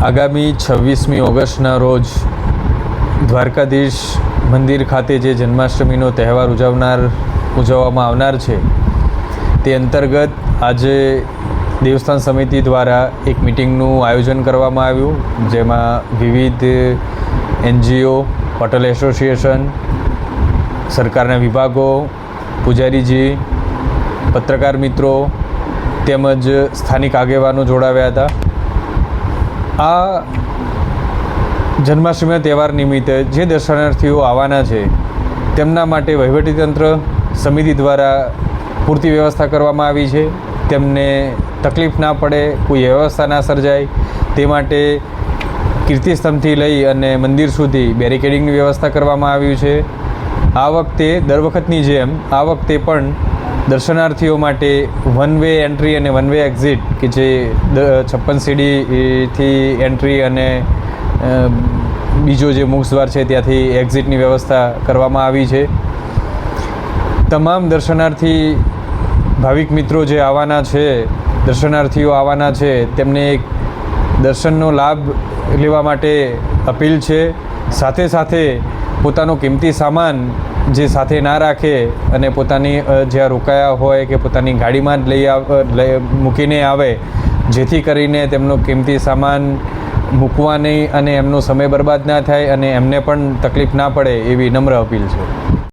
આગામી છવ્વીસમી ઓગસ્ટના રોજ દ્વારકાધીશ મંદિર ખાતે જે જન્માષ્ટમીનો તહેવાર ઉજવનાર, ઉજવવામાં આવનાર છે, તે અંતર્ગત આજે દેવસ્થાન સમિતિ દ્વારા એક મિટિંગનું આયોજન કરવામાં આવ્યું, જેમાં વિવિધ એનજીઓ, હોટલ એસોસિએશન, સરકારના વિભાગો, પૂજારીજી, પત્રકાર મિત્રો તેમજ સ્થાનિક આગેવાનો જોડાવ્યા હતા. આ જન્માષ્ટમીના તહેવાર નિમિત્તે જે દર્શનાર્થીઓ આવવાના છે, તેમના માટે વહીવટીતંત્ર સમિતિ દ્વારા પૂરતી વ્યવસ્થા કરવામાં આવી છે. તેમને તકલીફ ના પડે, કોઈ વ્યવસ્થા ના સર્જાય. તે માટે કીર્તિસ્તંભથી લઈ અને મંદિર સુધી બેરિકેડિંગની વ્યવસ્થા કરવામાં આવ્યું છે. આ વખતે દર વખતની જેમ આ વખતે પણ દર્શનાર્થીઓ માટે વન વે એન્ટ્રી અને વન વે એક્ઝિટ કે જે છપ્પન સીડીથી એન્ટ્રી અને બીજો જે મુખ્ય દ્વાર છે ત્યાંથી એક્ઝિટની વ્યવસ્થા કરવામાં આવી છે. તમામ દર્શનાર્થી ભાવિક મિત્રો જે આવવાના છે, દર્શનાર્થીઓ આવવાના છે, તેમને એક દર્શનનો લાભ લેવા માટે અપીલ છે. સાથે સાથે પોતાનો કિંમતી સામાન જે સાથે ના રાખે અને પોતાની જ્યાં રોકાયા હોય કે પોતાની ગાડીમાં જ લઈ મૂકીને આવે, જેથી કરીને તેમનો કિંમતી સામાન મૂકવા નહીં અને એમનો સમય બરબાદ ના થાય અને એમને પણ તકલીફ ના પડે એવી નમ્ર અપીલ છે.